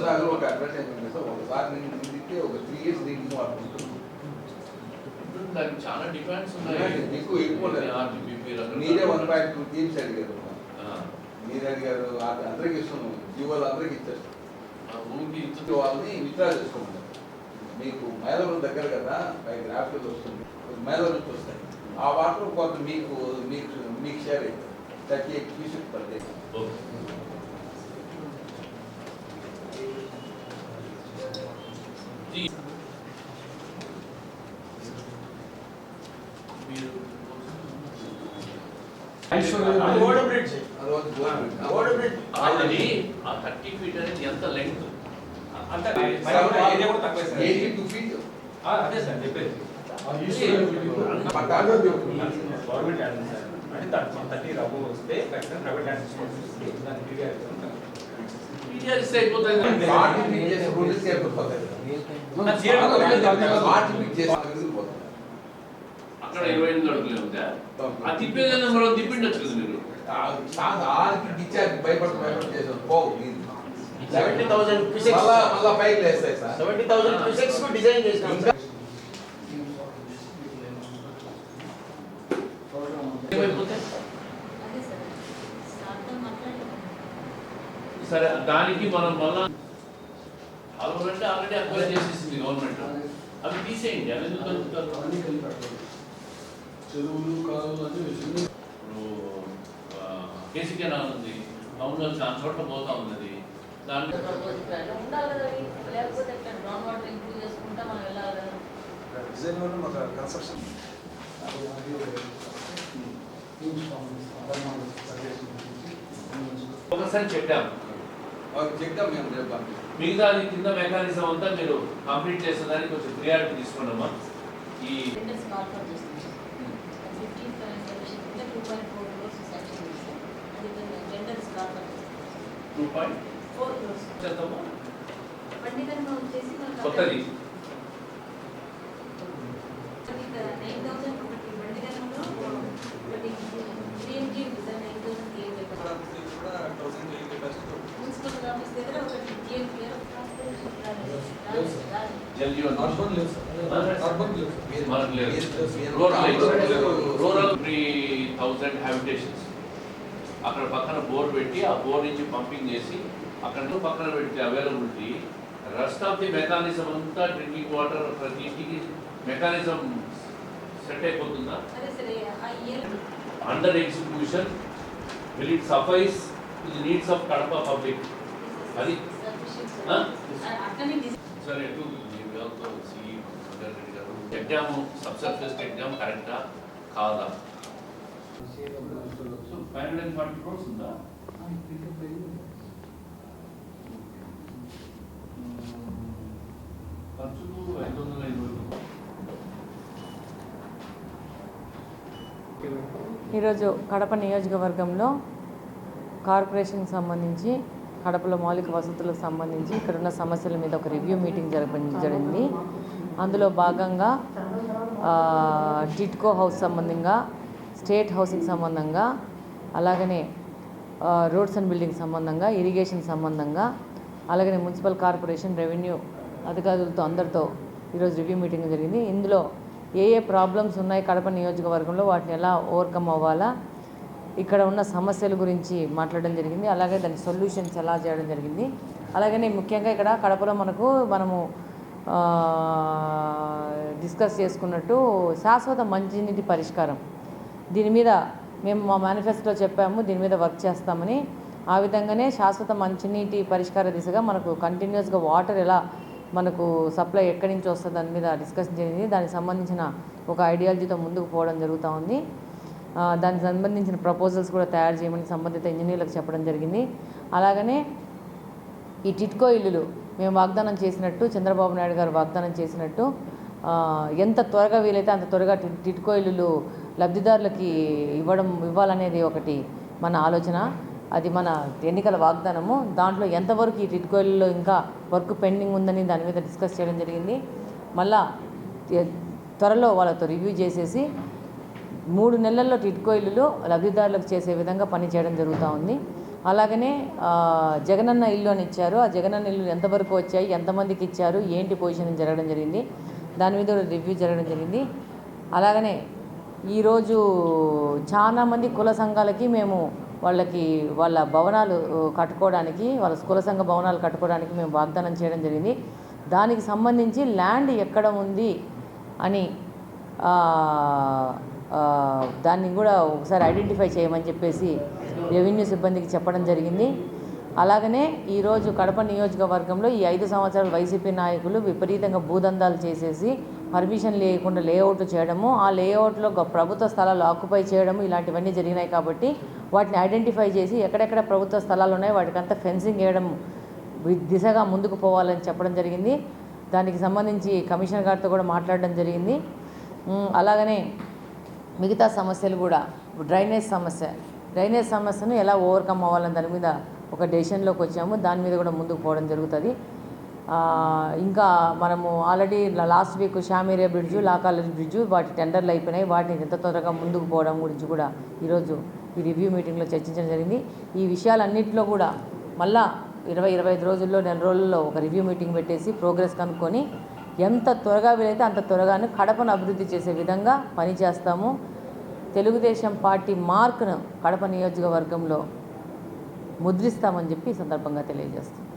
సార్లు ఒక అడ్వర్టైజ్మెంట్ చేస్తే ఒకసారి నేను తిరిగితే ఒక త్రీ ఇయర్స్ దీనికి వాడుకుంటున్నాను దానికి చాలా డిమాండ్స్ ఉన్నాయి. ఉన్నాయి. ఎక్కువ మీరే వన్ పాయింట్ టూ టీమ్స్ అడిగారు. మీరు అడిగారు. ఆ- అందరికి ఇస్తున్నాం. జీవోలు అందరికి ఇచ్చారు ఆ ఊరికి ఇంటి వాళ్ళని విత్డ్రా చేసుకోమంటారు మీకు మైలవరం దగ్గర కదా పై గ్రాఫికల్ వస్తుంది. మైలవరం నుంచి వస్తాయి. ఆ వాటర్ కొంత మీకు మీకు మీకు షేర్ అవుతుంది thirty eight cusec per day ఆ థర్టీ ఫీట్ అనేది ఎంత లెంగ్త్ అంత ఫీట్ అదే సార్ చెప్పేది. గవర్నమెంట్ అంటే థర్టీ రవ్వు వస్తే ఖచ్చితంగా ప్రైవేట్ హ్యాండ్ దాన్ని అయిపోతుంది. వెళ్ళిపోతుంది అక్కడ ఇరవై ఎనిమిది అడుగులే ఉందా ఆ తిప్పేదన్నా మనం తిప్పిండొచ్చు కదా మీరు. ఆడికి డిశ్చార్జ్ భయపడుతూ భయపడుతూ చేసాం పోవు నీళ్ళు. సెవెంటీ థౌసండ్ ఫిజిక్స్ మళ్ళా మళ్ళా పైకి లేస్తాయి సార్. సెవెంటీ థౌసండ్ ఫిజిక్స్కు డిజైన్ చేసినాం సార్. ఏమైపోతే అదే సార్ సార్తో మాట్లాడుతున్నాను సరే దానికి మనం మళ్ళా ఆల్రెడీ ఆల్రెడీ అక్వైర్ చేసేసింది గవర్నమెంట్. అవి తీసేయండి అవి ఎందుకు కలుపుతారు చెరువులు కాలువలు అన్ని విషయం ఇప్పుడు కేసీ కెనాల్ ఉంది టౌన్లో చాలా చోట్ల పోతా ఉన్నది. దాన్ని డిజైన్ వల్ల మాకు కన్స్ట్రక్షన్ ఒకసారి చెప్పాము. ఓకే, చెప్తాం మేము రేపు మిగతా అది కింద మెకానిజం అంతా మీరు కంప్లీట్ చేసేదానికి కొంచెం ప్రియారిటీ తీసుకోండమ్మా ఈ టెండర్స్ మార్కప్ చేస్తాం ఫిఫ్టీన్ సెలక్షన్ కింద two point four crores sanction చేస్తాం అది tenders markup two point four crores చేద్దామా పండితంగా వచ్చేసి మనకు కొత్తది నైన్ థౌసండ్ ఒకటి పండితంలో ఒకటి జిఎంజీ నైన్ థౌసండ్ ఏ మున్సిపల్ ఆఫీస్ దగ్గర ఒకటి జిఎంపీ జల్ జీవన్ అర్బన్ లేదు సార్ అర్బన్ లేదు సార్ మనకు లేదు మీరు- rural rural three thousand habitations అక్కడ పక్కన బోర్ పెట్టి ఆ బోర్ నుంచి పంపింగ్ చేసి అక్కడ పక్కన పెడితే availability rest of the mechanism అంతా డ్రింకింగ్ వాటర్ ప్రతి ఇంటికి మెకానిజం సెట్ అయిపోతుందా? అదే సరే ఆ year under execution will it suffice needs of Kadapa public అది సరే టు ఎగ్జామ్ సబ్సర్ఫేస్ ఎగ్జామ్ కరెక్టా? కాదా? So five hundred and forty crores ఉందా? ఖర్చుకు ఐదు వందల ఐదు ఈరోజు కడప నియోజకవర్గంలో కార్పొరేషన్కి సంబంధించి కడపలో మౌలిక వసతులకు సంబంధించి ఇక్కడున్న సమస్యల మీద ఒక రివ్యూ మీటింగ్ జరపడం జరిగింది. అందులో భాగంగా టిట్కో హౌస్ సంబంధంగా స్టేట్ హౌసింగ్ సంబంధంగా అలాగనే రోడ్స్ అండ్ బిల్డింగ్ సంబంధంగా ఇరిగేషన్ సంబంధంగా అలాగనే మున్సిపల్ కార్పొరేషన్ రెవెన్యూ అధికారులతో అందరితో ఈరోజు రివ్యూ మీటింగ్ జరిగింది. ఇందులో ఏ ఏ ప్రాబ్లమ్స్ ఉన్నాయి కడప నియోజకవర్గంలో వాటిని ఎలా ఓవర్కమ్ అవ్వాలా ఇక్కడ ఉన్న సమస్యల గురించి మాట్లాడడం జరిగింది. అలాగే దాని సొల్యూషన్స్ ఎలా చేయడం జరిగింది. అలాగనే ముఖ్యంగా ఇక్కడ కడపలో మనకు మనము డిస్కస్ చేసుకున్నట్టు శాశ్వత మంచినీటి పరిష్కారం. దీని మీద మేము మా మేనిఫెస్టోలో చెప్పాము దీని మీద వర్క్ చేస్తామని. ఆ విధంగానే శాశ్వత మంచినీటి పరిష్కార దిశగా మనకు కంటిన్యూస్గా వాటర్ ఎలా మనకు సప్లై ఎక్కడి నుంచి వస్తుంది దాని మీద డిస్కషన్ జరిగింది. దానికి సంబంధించిన ఒక ఐడియాలజీతో ముందుకు పోవడం జరుగుతూ ఉంది. దానికి సంబంధించిన ప్రపోజల్స్ కూడా తయారు చేయమని సంబంధిత ఇంజనీర్లకు చెప్పడం జరిగింది. అలాగనే ఈ టిట్కో ఇల్లులు మేము వాగ్దానం చేసినట్టు చంద్రబాబు నాయుడు గారు వాగ్దానం చేసినట్టు ఎంత త్వరగా వీలైతే అంత త్వరగా టి- టిట్కో ఇల్లులు లబ్ధిదారులకి ఇవ్వడం ఇవ్వాలనేది ఒకటి మన ఆలోచన. అది మన ఎన్నికల వాగ్దానము. దాంట్లో ఎంతవరకు ఈ టిట్కో ఇంకా వర్క్ పెండింగ్ ఉందని దాని మీద డిస్కస్ చేయడం జరిగింది. మళ్ళా త్వరలో వాళ్ళతో రివ్యూ చేసేసి మూడు నెలల్లో టిట్కో లబ్ధిదారులకు చేసే విధంగా పని చేయడం జరుగుతూ ఉంది. అలాగనే జగనన్న ఇల్లు అని ఇచ్చారు. ఆ జగనన్న ఇల్లు ఎంతవరకు వచ్చాయి ఎంతమందికి ఇచ్చారు ఏంటి పొజిషన్ జరగడం జరిగింది దాని మీద కూడా రివ్యూ జరగడం జరిగింది. అలాగనే ఈరోజు చాలామంది కుల సంఘాలకి మేము వాళ్ళకి వాళ్ళ భవనాలు కట్టుకోవడానికి వాళ్ళ కుల సంఘ భవనాలు కట్టుకోవడానికి మేము వాగ్దానం చేయడం జరిగింది. దానికి సంబంధించి ల్యాండ్ ఎక్కడ ఉంది అని దాన్ని కూడా ఒకసారి ఐడెంటిఫై చేయమని చెప్పేసి రెవెన్యూ సిబ్బందికి చెప్పడం జరిగింది. అలాగనే ఈరోజు కడప నియోజకవర్గంలో ఈ ఐదు సంవత్సరాలు వైసీపీ నాయకులు విపరీతంగా భూదందాలు చేసేసి పర్మిషన్ లేకుండా లేఅవుట్ చేయడము ఆ లేఅవుట్లో ప్రభుత్వ స్థలాలు ఆక్యుపై చేయడము ఇలాంటివన్నీ జరిగినాయి కాబట్టి వాటిని ఐడెంటిఫై చేసి ఎక్కడెక్కడ ప్రభుత్వ స్థలాలు ఉన్నాయో వాటికంతా ఫెన్సింగ్ వేయడం దిశగా ముందుకు పోవాలని చెప్పడం జరిగింది. దానికి సంబంధించి కమిషనర్ గారితో కూడా మాట్లాడడం జరిగింది. అలాగనే మిగతా సమస్యలు కూడా డ్రైనేజ్ సమస్య డ్రైనేజ్ సమస్యను ఎలా ఓవర్కమ్ అవ్వాలని దాని మీద ఒక డెసిషన్లోకి వచ్చాము. దాని మీద కూడా ముందుకు పోవడం జరుగుతుంది. ఇంకా మనము ఆల్రెడీ లాస్ట్ వీక్ షామీరే బ్రిడ్జు లా బ్రిడ్జు వాటి టెండర్లు అయిపోయినాయి. వాటిని ఎంత త్వరగా ముందుకు పోవడం గురించి కూడా ఈరోజు ఈ రివ్యూ మీటింగ్లో చర్చించడం జరిగింది. ఈ విషయాలన్నింటిలో కూడా మళ్ళా ఇరవై ఇరవై ఐదు రోజుల్లో నెల రోజుల్లో ఒక రివ్యూ మీటింగ్ పెట్టేసి ప్రోగ్రెస్ కనుక్కొని ఎంత త్వరగా వీలైతే అంత త్వరగానే కడపను అభివృద్ధి చేసే విధంగా పనిచేస్తాము. తెలుగుదేశం పార్టీ మార్కును కడప నియోజకవర్గంలో ముద్రిస్తామని చెప్పి ఈ సందర్భంగా తెలియజేస్తుంది